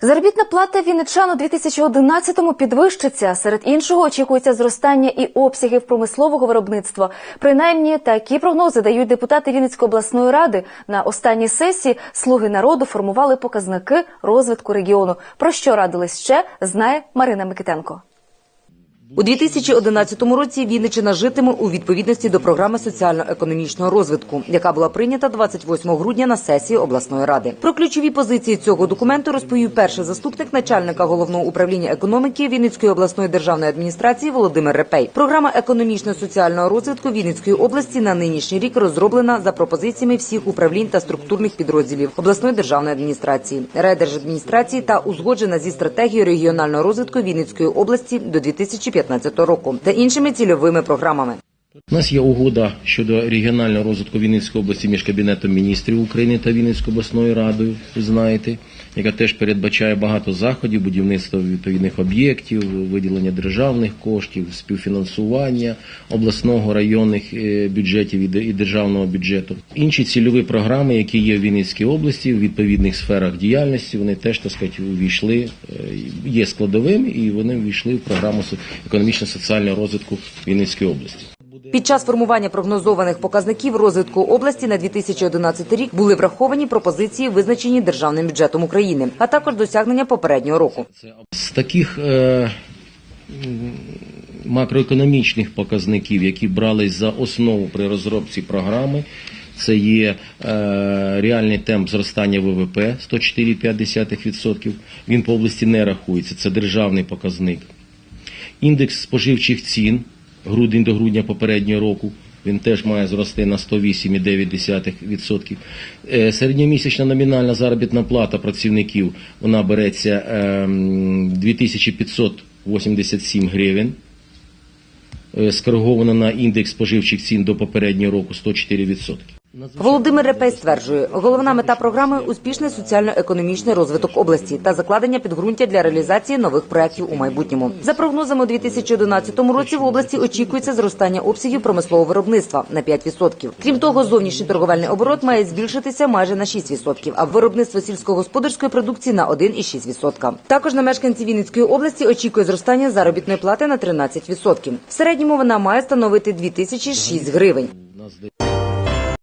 Заробітна плата вінничан у 2011-му підвищиться. Серед іншого очікується зростання і обсягів промислового виробництва. Принаймні такі прогнози дають депутати Вінницької обласної ради. На останній сесії слуги народу формували показники розвитку регіону. Про що радились ще, знає Марина Микитенко. У 2011 році Вінниччина житиме у відповідності до програми соціально-економічного розвитку, яка була прийнята 28 грудня на сесії обласної ради. Про ключові позиції цього документу розповів перший заступник начальника головного управління економіки Вінницької обласної державної адміністрації Володимир Репей. Програма економічно-соціального розвитку Вінницької області на нинішній рік розроблена за пропозиціями всіх управлінь та структурних підрозділів обласної державної адміністрації, райдержадміністрації та узгоджена зі стратегією регіонального розвитку Вінницької області до 2015 року та іншими цільовими програмами. У нас є угода щодо регіонального розвитку Вінницької області між Кабінетом міністрів України та Вінницькою обласною радою, ви знаєте, яка теж передбачає багато заходів, будівництва відповідних об'єктів, виділення державних коштів, співфінансування обласного, районних е, бюджетів і державного бюджету. Інші цільові програми, які є в Вінницькій області, в відповідних сферах діяльності, вони теж так сказати, увійшли, е, є складовими і вони ввійшли в програму економічно-соціального розвитку Вінницької області. Під час формування прогнозованих показників розвитку області на 2011 рік були враховані пропозиції, визначені державним бюджетом України, а також досягнення попереднього року. З таких е, макроекономічних показників, які брались за основу при розробці програми, це є е, реальний темп зростання ВВП 104,5%. Він по області не рахується, це державний показник. Індекс споживчих цін грудень до грудня попереднього року. Він теж має зрости на 108,9%. Е, Середньомісячна номінальна заробітна плата працівників вона береться ем, 2587 гривень. Е, Скоригована на індекс споживчих цін до попереднього року 104%. Володимир Репей стверджує, головна мета програми успішний соціально-економічний розвиток області та закладення підґрунтя для реалізації нових проєктів у майбутньому. За прогнозами, у 2011 році в області очікується зростання обсягів промислового виробництва на 5%. Крім того, зовнішній торговельний оборот має збільшитися майже на 6%, а виробництво сільськогосподарської продукції на 1,6%. Також на мешканці Вінницької області очікує зростання заробітної плати на 13%. В середньому вона має становити 2006 гривень.